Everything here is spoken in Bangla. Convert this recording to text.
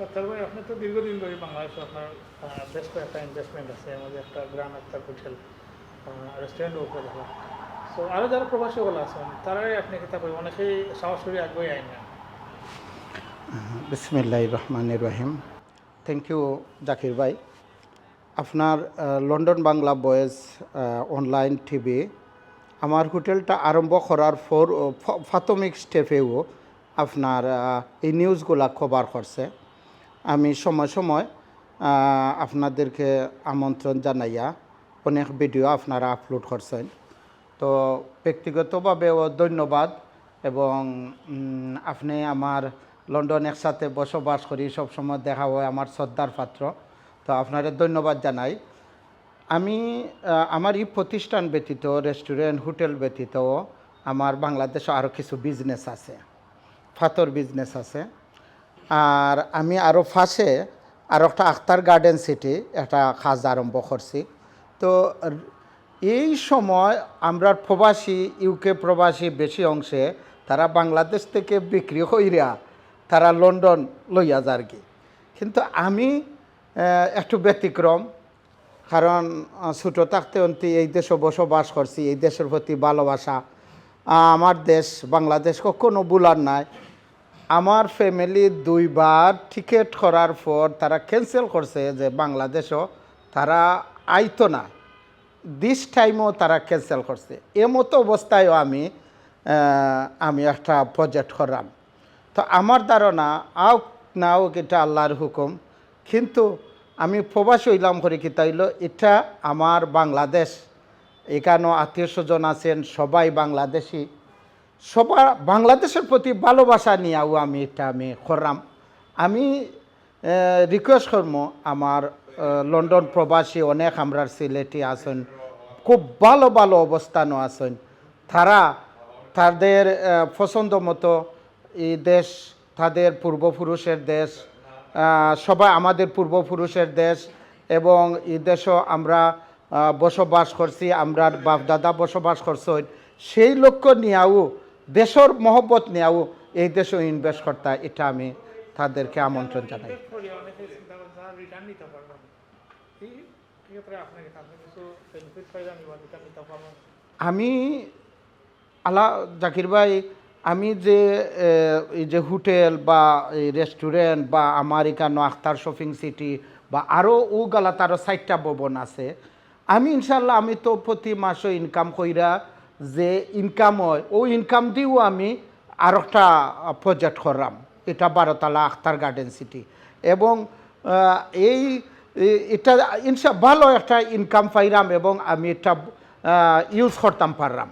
সত্তর ভাই, আপনি তো দীর্ঘদিন ধরে বাংলাদেশে আপনার বেশ কয়েকটা ইনভেস্টমেন্ট আছে এর মধ্যে একটা গ্রাম, একটা হোটেল রেস্টুরেন্টও উপরে দেখা সো আরও যারা প্রবাসীগুলো আছেন, তারাই আপনি করি অনেকেই সাহস করে আগ্রহী আইন না বিসমিল্লাহ রহমান রহিম। থ্যাংক ইউ জাকির ভাই। আপনার London Bangla boys online TV আমার হোটেলটা আরম্ভ করার পর প্রাথমিক স্টেপেও আপনার এই নিউজগুলা কভার করছে। আমি সময় সময় আপনাদেরকে আমন্ত্রণ জানাইয়া অনেক ভিডিও আপনারা আপলোড করছেন। তো ব্যক্তিগতভাবেও ধন্যবাদ এবং আপনি আমার লন্ডন একসাথে বসবাস করি সবসময় দেখা হয় আমার শ্রদ্ধার পাত্র। তো আপনারা ধন্যবাদ জানাই। আমি আমার এই প্রতিষ্ঠান ব্যতীত রেস্টুরেন্ট হোটেল ব্যতীত, আমার বাংলাদেশে আরও কিছু বিজনেস আছে ফাতর বিজনেস আছে। আর আমি আরও ফাঁসে আর একটা আখতার গার্ডেন সিটি একটা কাজ আরম্ভ করছি। তো এই সময় আমরা প্রবাসী ইউকে প্রবাসী বেশি অংশে তারা বাংলাদেশ থেকে বিক্রি হইরা তারা লন্ডন লইয়া যার কি। কিন্তু আমি একটু ব্যতিক্রম, কারণ ছোটো থাকতে অন্তি এই দেশে বসবাস করছি, এই দেশের প্রতি ভালোবাসা। আমার দেশ বাংলাদেশ কখনো বুলার নাই। আমার ফ্যামিলি দুইবার টিকিট করার পর তারা ক্যান্সেল করছে যে বাংলাদেশও তারা আইতো না। দিস টাইমও তারা ক্যান্সেল করছে। এমতো অবস্থায়ও আমি আমি একটা প্রজেক্ট করলাম। তো আমার ধারণা আও হোক এটা আল্লাহর হুকুম। কিন্তু আমি প্রবাসী হইলাম করে কি তাইল এটা আমার বাংলাদেশ। এখানেও আত্মীয় স্বজন আছেন, সবাই বাংলাদেশি। সবার বাংলাদেশের প্রতি ভালোবাসা নিয়েও আমি এটা আমি করলাম। আমি রিকোয়েস্ট করব আমার লন্ডন প্রবাসী অনেক আমরার সিলেটি আছেন, খুব ভালো ভালো অবস্থানও আছেন। তারা তাদের পছন্দ মতো এই দেশ, তাদের পূর্বপুরুষের দেশ সবাই আমাদের পূর্বপুরুষের দেশ এবং এই দেশও আমরা বসবাস করছি, আমরা বাপদাদা বসবাস করছেন। সেই লক্ষ্য নিয়েও দেশের মহব্বত নিয়েও এই দেশে ইনভেস্ট করতে এটা আমি তাদেরকে আমন্ত্রণ জানাই। আমি আলা জাকির ভাই আমি যে এই যে হোটেল বা এই রেস্টুরেন্ট বা আমার এখানে আখতার শপিং সিটি বা আরও ও গালা তারও সাইটটা ভবন আছে আমি ইনশাল্লাহ আমি তো প্রতি মাসে ইনকাম কইরা যে ইনকাম হয় ও ইনকাম দিয়েও আমি আর একটা প্রজেক্ট করলাম এটা বারোতলা আখতার গার্ডেন সিটি এবং এই এটা ইনশা, ভালো একটা ইনকাম পাইলাম এবং আমি এটা ইউজ করতাম পারলাম